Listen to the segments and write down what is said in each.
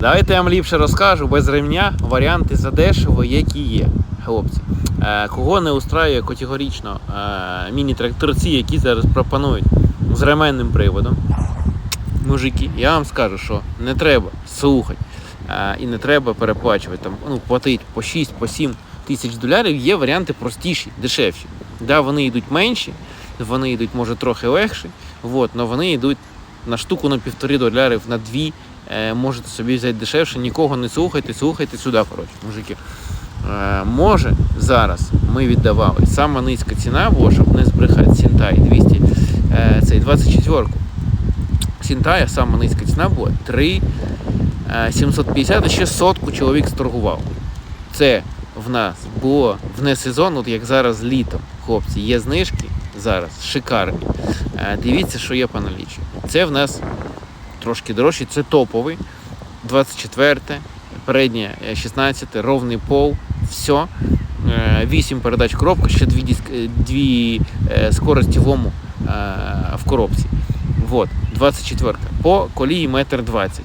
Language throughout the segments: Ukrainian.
Давайте я вам ліпше розкажу без ремня варіанти задешево, які є, хлопці. Е, кого не устраює категорично е, міні-тракторці, які зараз пропонують з ременним приводом. Мужики, я вам скажу, що не треба слухати е, і не треба переплачувати там, ну, платити по 6, по 7 тисяч доларів. Є варіанти простіші, дешевші. Да, вони йдуть менші, вони йдуть, може, трохи легші, але вони йдуть на штуку на півтори доларів, на дві. Е, можете собі взяти дешевше, нікого не слухайте, слухайте сюди, коротше, мужики. Е, може зараз ми віддавали сама низька ціна, була, щоб не збрехати Сінтай 200, е, цей 24-ку. Сінтая сама низька ціна була 3 е, 750, а ще сотку чоловік сторгував. Це в нас було вне сезон, от як зараз літом. Хлопці, є знижки зараз, шикарні. Дивіться, що є по наліччю. Це в нас трошки дорожче, це топовий. 24, переднє е, 16, ровний пол, все. 8 передач коробка, ще дві, диск, е, дві е, скорості лому е, в коробці. Вот, 24. По колії метр 20.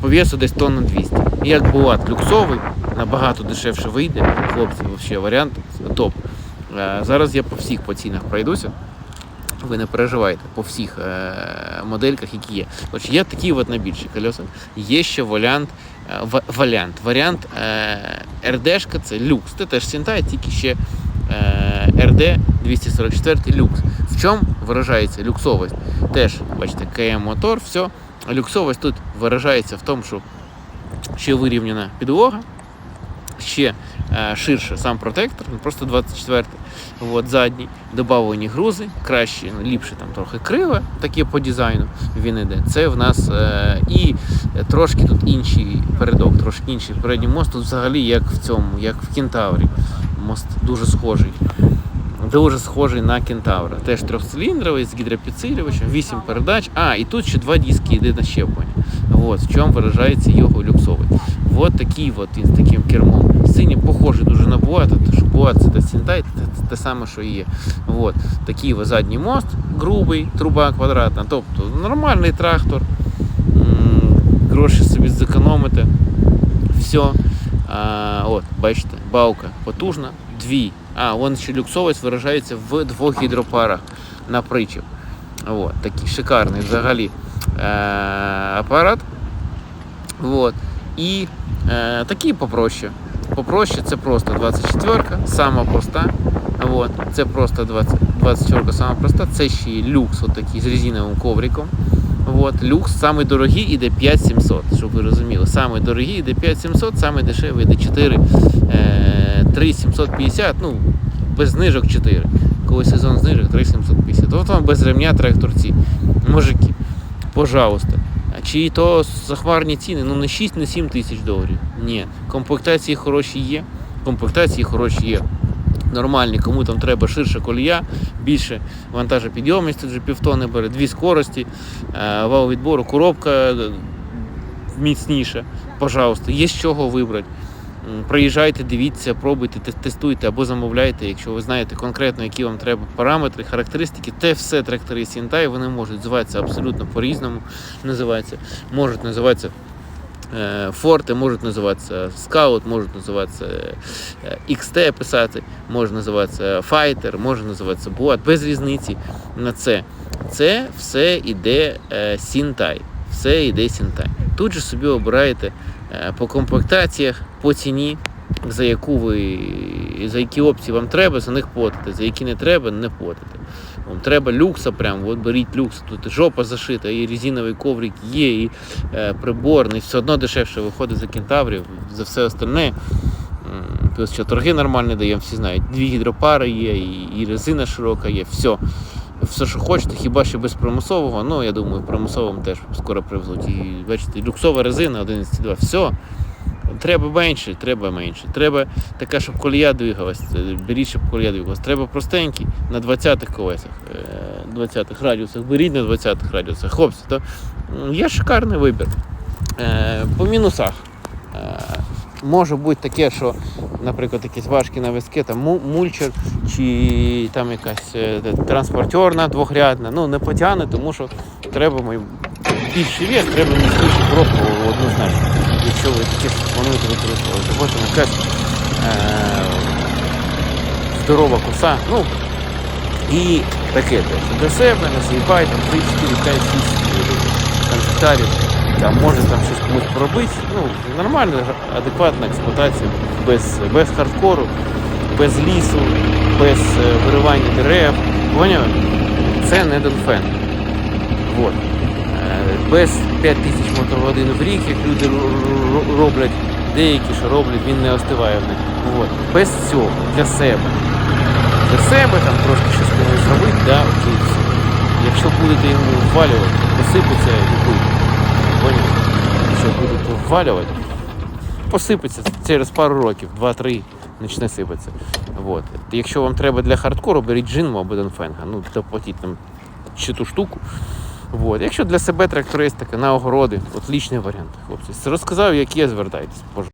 По весу десь тонна 200. І Як Булат люксовий, набагато дешевше вийде. Хлопці, взагалі варіант топ. Е, Зараз я по всіх по цінах пройдуся. Ви не переживайте по всіх е, модельках, які є. Отже, є такі от на більші колеса. Є ще варіант, е, варіант. Е, РДшка це люкс. Це теж Сінтай, тільки ще е, РД 244 люкс. В чому виражається люксовість? Теж, бачите, КМ мотор, все. Люксовість тут виражається в тому, що ще вирівняна підлога, ще ширше сам протектор, не просто 24 От, задній, додавлені грузи, краще, ну, ліпше там трохи криве, таке по дизайну він іде. Це в нас е, і трошки тут інший передок, трошки інший передній мост. Тут взагалі як в цьому, як в Кентаврі. Мост дуже схожий. Дуже схожий на Кентавра. Теж трьохциліндровий з гідропідсилювачем, 8 передач. А, і тут ще два диски йде на щеплення. От, в чому виражається його люксовий. От такий от він з таким кермом. Синій похожий дуже на Буат, тому що Буат це та Сінтай, це те, те саме, що і є. От, такий от задній мост, грубий, труба квадратна. Тобто нормальний трактор. Гроші собі зекономите. Все. А, от, бачите, балка потужна, дві. А, вон ще люксовість виражається в двох гідропарах на причіп. От, такий шикарний взагалі е- апарат. От. І е, такий попроще. Попроще це просто 24, сама проста. От. Це просто 20, 24 сама проста. Це ще й люкс, отакий з резиновим ковриком. От. Люкс самий дорогий іде 5700, щоб ви розуміли. Самий дорогий іде 5700, самий дешевий іде 4, е, 3750, ну, без знижок 4. Коли сезон знижок 3750. От вам без ремня тракторці. Мужики, пожалуйста. Чи то захмарні ціни, ну не 6, не 7 тисяч доларів. Ні. Комплектації хороші є. Комплектації хороші є. Нормальні, кому там треба ширша колія, більше вантажопідйомність, тут вже півтони бере, дві скорості, е, вал відбору, коробка е, міцніша. Пожалуйста, є з чого вибрати. Приїжджайте, дивіться, пробуйте, те- тестуйте або замовляйте, якщо ви знаєте конкретно, які вам треба параметри, характеристики, те все трактори Сінтай, вони можуть називатися абсолютно по-різному. Називаються. Можуть називатися е, Форте, можуть називатися Скаут, можуть називатися е, XT писати, може називатися Fighter, може називатися Boat, без різниці на це. Це все іде е, Сінтай. Все йде Сінтай. Тут же собі обираєте е, по комплектаціях, по ціні, за яку ви за які опції вам треба, за них платите, за які не треба, не платите. Вам треба люкса, прям, от беріть люкс, тут жопа зашита, і резиновий коврик є, і е, приборний, все одно дешевше виходить за кентаврів, за все остальне. Плюс що торги нормальні даємо, всі знають. Дві гідропари є, і, і резина широка є, все. Все, що хочете, хіба що без примусового, ну я думаю, примусовим теж скоро привезуть. І бачите, люксова резина 11.2, все. Треба менше, треба менше. Треба така, щоб колія двигалась, е, беріть, щоб колія двигалась. Треба простенький на 20-х колесах, е, 20-х радіусах, беріть на 20-х радіусах. Хлопці, то є шикарний вибір. Е, По мінусах. Е, Може бути таке, що, наприклад, якісь важкі навіски, там мульчер чи там якась е, транспортерна двохрядна, ну не потягне, тому що треба більший вес, треба міцнішу коробку однозначно. Якщо ви таке плануєте використовувати. Вона якась е, здорова коса. Ну, і таке теж. Для себе на свій бай, там 3, 4, 5, 6 там, гектарів. Там може там щось комусь поробити. Ну, нормальна, адекватна експлуатація, без, без хардкору, без лісу, без е, виривання дерев. Поняв? Це не Донфен. Вот. Без 5 тисяч мотогодин в рік, як люди роблять, деякі що роблять, він не остиває в них. Вот. Без цього, для себе. Для себе там трошки щось комусь зробити, да, окей. Якщо будете йому ввалювати, посипеться і буде. Якщо будете ввалювати, посипеться через пару років, 2-3, почне сипатися. Вот. Якщо вам треба для хардкору, беріть джинму або Донфенга. Ну, доплатіть там чи ту штуку. Вот. Якщо для себе трактористика на огороди, отличний варіант, хлопці. Розказав, як є, звертайтесь.